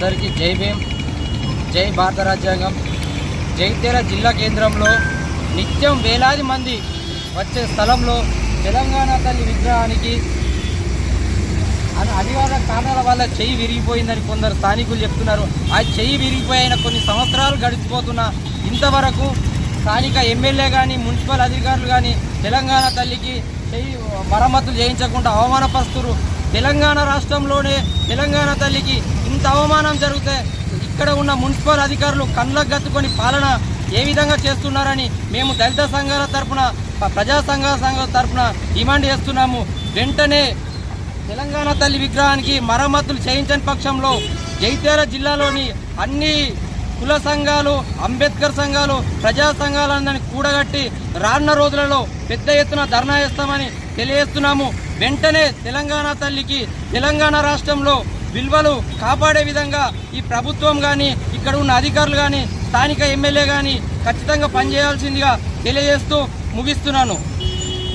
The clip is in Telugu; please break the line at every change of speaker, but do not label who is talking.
అందరికీ జై భీమ్ జై భారత రాజ్యాంగం. జైతేర జిల్లా కేంద్రంలో నిత్యం వేలాది మంది వచ్చే స్థలంలో తెలంగాణ తల్లి విగ్రహానికి అనివార్య కారణాల వల్ల చెయ్యి విరిగిపోయిందని కొందరు స్థానికులు చెప్తున్నారు. ఆ చెయ్యి విరిగిపోయిన కొన్ని సంవత్సరాలు గడిచిపోతున్న ఇంతవరకు స్థానిక ఎమ్మెల్యే కానీ మున్సిపల్ అధికారులు కానీ తెలంగాణ తల్లికి చెయ్యి మరమ్మతులు చేయించకుండా అవమానపరుస్తున్నారు తెలంగాణ రాష్ట్రంలోనే తెలంగాణ తల్లికి ఇంత అవమానం జరిగితే ఇక్కడ ఉన్న మున్సిపల్ అధికారులు కళ్ళకు గత్తుకొని పాలన ఏ విధంగా చేస్తున్నారని మేము దళిత సంఘాల తరపున ప్రజా సంఘాల సంఘాల తరపున డిమాండ్ చేస్తున్నాము. వెంటనే తెలంగాణ తల్లి విగ్రహానికి మరమ్మతులు చేయించని పక్షంలో జైత్యాల జిల్లాలోని అన్ని కుల సంఘాలు అంబేద్కర్ సంఘాలు ప్రజా సంఘాలందరినీ కూడగట్టి రానున్న రోజులలో పెద్ద ఎత్తున ధర్నా చేస్తామని తెలియజేస్తున్నాము. వెంటనే తెలంగాణ తల్లికి తెలంగాణ రాష్ట్రంలో విలువలు కాపాడే విధంగా ఈ ప్రభుత్వం కానీ ఇక్కడ ఉన్న అధికారులు కానీ స్థానిక ఎమ్మెల్యే కానీ ఖచ్చితంగా పనిచేయాల్సిందిగా తెలియజేస్తూ ముగిస్తున్నాను.